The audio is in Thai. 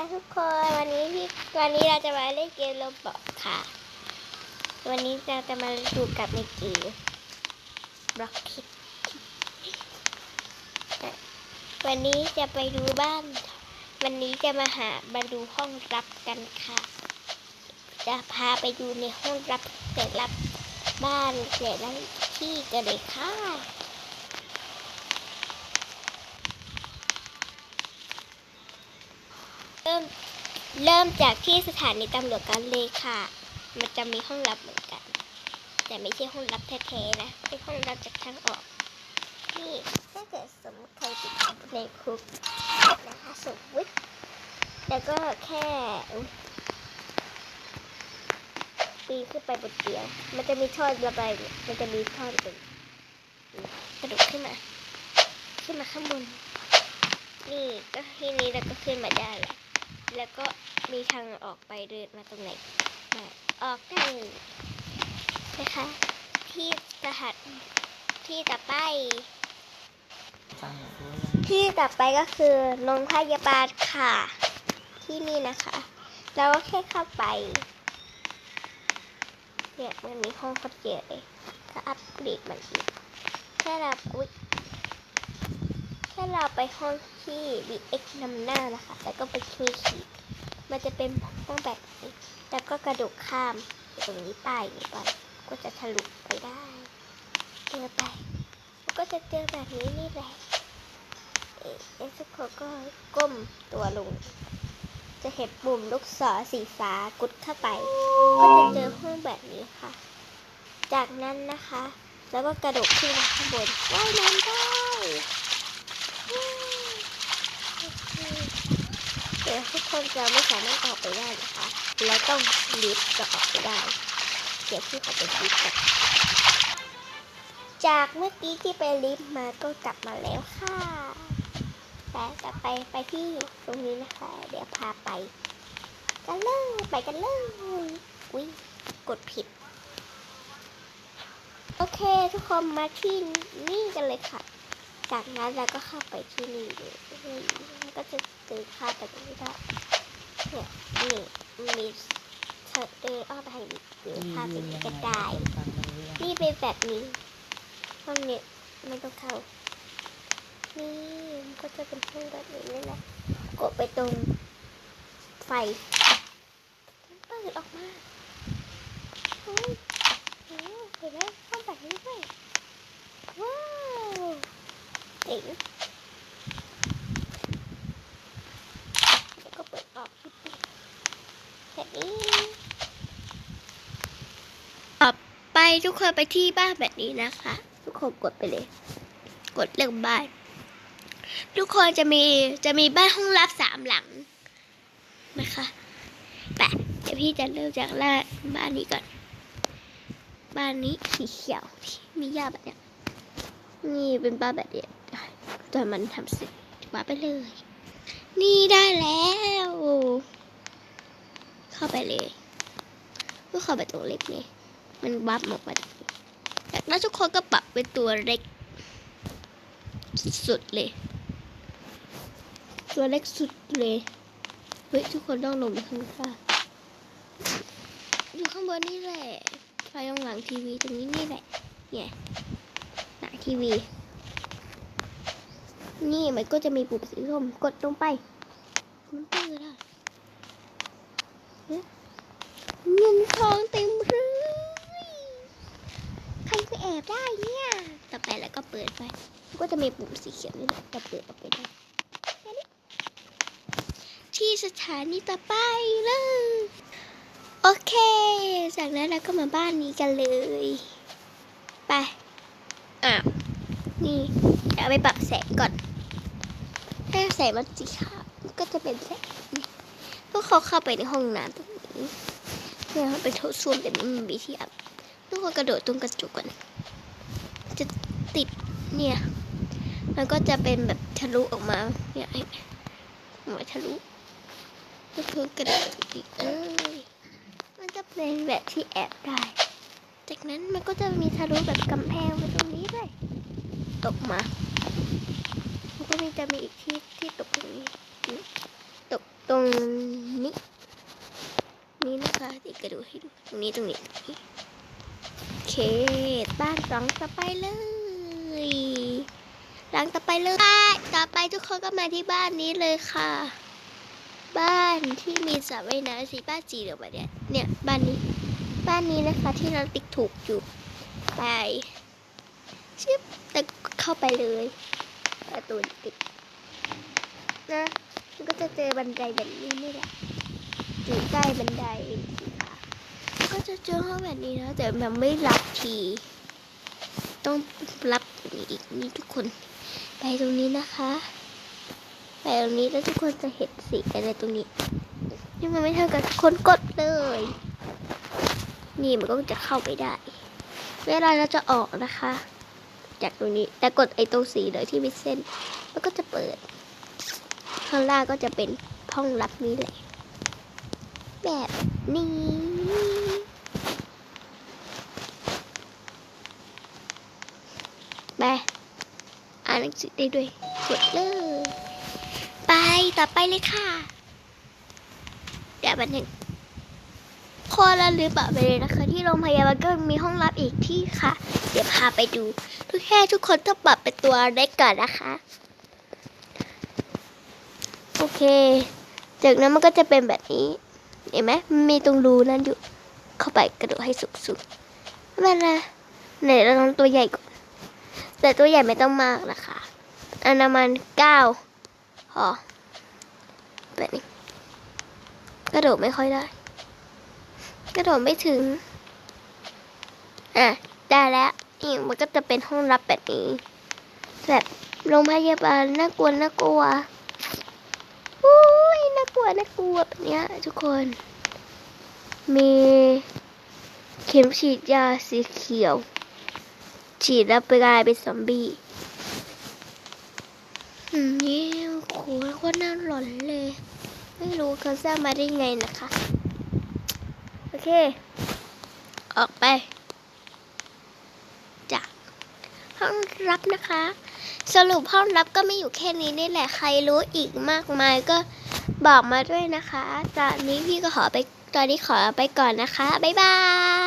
ทุกคนวันนี้พี่วันนี้เราจะมาเล่นเกมโรบอกค่ะ วันนี้เราจะมาดูกับในเกมบล็อกคิดวันนี้จะไปดูบ้าน วันนี้จะมาหามาดูห้องรับกันค่ะ จะพาไปดูในห้องรับแต่ละบ้านแต่ละที่กันเลยค่ะ เริ่ ม เริ่มจากที่สถานีตำรวจกันเลยค่ะ มันจะมีห้องลับเหมือนกัน แต่ไม่ใช่ห้องลับแท้ๆนะ เป็นห้องลับจากทางออก นี่ถ้าเกิดสมมติใครติดในคุกนะคะสมมติแล้วก็แค่ปีนขึ้นไปบนเตียง มันจะมีท่อระบายมันจะมีท่อตรงกระโดดขึ้นมา ขึ้นมาข้างบน นี่ก็ทีนี้เราก็ขึ้นมาได้แล้ว แล้วก็มีทางออกไปเดินมาตรงไหนมาออกได้เลยนะคะ ที่สถานที่ต่อไปฟังรู้ยังที่ต่อไปก็คือโรงพยาบาลค่ะ ที่นี่นะคะ เราก็แค่เข้าไปเนี่ยมันมีห้องเขาเจอเลยก็อัปเดตมันอีกแค่เราอุ๊ย แค่เราไปห้องที่ BX นำหน้านะคะ แล้วก็ไปคลิกขีดมันจะเป็นห้องแบบนี้แล้วก็กระโดดข้ามตรงนี้ไปนี้ก่อนก็จะทะลุไปได้เจอไปแล้วก็จะเจอแบบนี้นี่แหละเอ๊ะเอ็กซ์โคก็ก้มตัวลง จะเห็นปุ่มลูกศรสีฟ้ากดเข้าไป ก็จะเจอห้องแบบนี้ค่ะ จากนั้นนะคะ แล้วก็กระโดดขึ้นมาข้างบนว่ายน้ำได้ว้าวโอเคเดี๋ยวทุก คนจะไม่สามารถออกไปได้นะคะเราต้องลิฟต์จะออกไปได้ เดี๋ยวพี่ขอไปลิฟต์ก่อนจากเมื่อกี้ที่ไปลิฟต์มาก็กลับมาแล้วค่ะไปต่อไปไปที่ตรงนี้นะคะ เดี๋ยวพาไป กันเลยไปกันเลยอุ้ยกดผิด โอเคทุกคนมาที่นี่กันเลยค่ะ จากนั้นเราก็เข้าไปที่นี่เลยแล้วก็จะเดินข้ามไปตรงนี้ได้เนี่ยนี่มีเธอเดินอ้อมไปทางนี้เดินข้ามไปนี้ก็ได้ฟังรู้ยังนี่เป็นแบบนี้ห้องเนี้ยไม่ต้องเข้า นี่มันก็จะเป็นห้องแบบนี้นี่แหละกดไปตรงไฟเปิดออกมาเฮ้ยเห็นไหมห้องแบบนี้ด้วย เจ๋งแล้วก็เปิดออกที่ปิดแบบนี้ต่อไปทุกคนไปที่บ้านแบบนี้นะคะ ทุกคนกดไปเลย กดเลือกบ้าน ทุกคนจะมีจะมีบ้านห้องรับสามหลังนะคะแต่เดี๋ยวพี่จะเริ่มจากล่าบ้านนี้ก่อน บ้านนี้สีเขียวมีหญ้าแบบเนี้ยนี่เป็นบ้านแบบเนี้ย ตอนมันทำเสร็จมาไปเลย นี่ได้แล้ว เข้าไปเลยก็เข้าไปตรงเล็กนี่มันวับออกมาจากนี้จากนั้นทุกคนก็ปรับเป็นตัวเล็ก สุดเลย ตัวเล็กสุดเลยเฮ้ยทุกคนต้องลงไปข้างล่างอยู่ข้างบนนี่แหละไฟตรงหลังทีวีตรงนี้นี่แหละเนี่ยหน้าทีวี นี่มันก็จะมีปุ่มสีส้มกดลงไปมันเปิดอะเฮ้เงินทองเต็มเลยใครก็แอบได้เนี่ย ต่อไปแล้วก็เปิดไฟก็จะมีปุ่มสีเขียวนี่แหละจะเปิดออกไปได้ที่สถานีต่อไปเลย โอเค จากนั้นเราก็มาบ้านนี้กันเลย ไป อะ นี่เดี๋ยวเอาไปปรับแสงก่อน ถ้าแสงมันสีขาวมันก็จะเป็นแสงนี้พวกเขาเข้าไปในห้องน้ำตรงนี้เพื่อเขาไปโถส้วมแต่ไม่มีที่อับทุกคนกระโดดตรงกระจกก่อน จะติดเนี่ย มันก็จะเป็นแบบทะลุออกมาเนี่ยหมออกทะลุก็คือกระโดาษอีกเอ้ยมันจะเป็นแบบที่แอบได้ จากนั้นมันก็จะมีทะลุแบบกำแพงไปตรงนี้ด้วย ตกมา มันก็มีจะมีอีกที่ที่ ตกตรงนี้ นี่นะคะเดี๋ยวกระดูให้ดูตรงนี้ตรงนี้โอเคบ้านหลังต่อไปเลยหลังต่อไปเลยต่อไปทุกคนก็มาที่บ้านนี้เลยค่ะ บ้านที่มีสระว่ายน้ำสีบ้านจีเดี๋ยวแบบเนี้ยเนี่ยบ้านนี้ บ้านนี้นะคะที่เราติ๊กถูกอยู่ไปชิบแต่เข้าไปเลยประตูติด นะมันก็จะเจอบันไดแบบนี้นี่แหละอยู่ใต้บันไดสีขาวก็จะเจอห้องแบบนี้นะแต่มันไม่รับที ต้องรับอีกนี่ทุกคน ไปตรงนี้นะคะ ไปตรงนี้แล้วทุกคนจะเห็นสีอะไรตรงนี้นี่มันไม่เท่ากับคนกดเลย นี่มันก็จะเข้าไปได้ เวลาเราจะออกนะคะ จากตรงนี้แต่กดไอ้ตรงสีเลยที่มีเส้น แล้วก็จะเปิด ข้างล่างก็จะเป็นห้องรับนี้เลยแบบนี้ ไป อ่านหนังสือได้ด้วยกดเลย ไปต่อไปเลยค่ะ เดี๋ยวแป๊บหนึ่งพอเราลืมบอกไปเลยนะคะ ที่โรงพยาบาลก็มีห้องรับอีกที่ค่ะ เดี๋ยวพาไปดู ทุกแค่ทุกคนต้องปรับเป็นตัวเล็กก่อนนะคะ โอเค จากนั้นมันก็จะเป็นแบบนี้ เห็นไหมมีตรงรูนั่นอยู่ เข้าไปกระโดดให้สุดๆไม่เป็นไรไหนเราลองตัวใหญ่ก่อนแต่ตัวใหญ่ไม่ต้องมากนะคะอันประมาณเก้าพอแบบนี้กระโดดไม่ค่อยได้ กระโดดไม่ถึง อะ ได้แล้วนี่มันก็จะเป็นห้องรับแบบนี้ แบบโรงพยาบาลน่ากลัวน่ากลัว น่ากลัวน่ากลัวแบบเนี้ยทุกคน มีเข็มฉีดยาสีเขียว ฉีดแล้วไปกลายเป็นซอมบี้นี่โอ้โหโคตรน่าหลอนเลย ไม่รู้เขาสร้างมาได้ไงนะคะ โอเค ออกไป จากห้องรับนะคะ สรุปห้องรับก็ไม่อยู่แค่นี้นี่แหละ ใครรู้อีกมากมายก็ บอกมาด้วยนะคะ ตอนนี้พี่ก็ขอไปตอนนี้ขอไปก่อนนะคะ บ๊ายบาย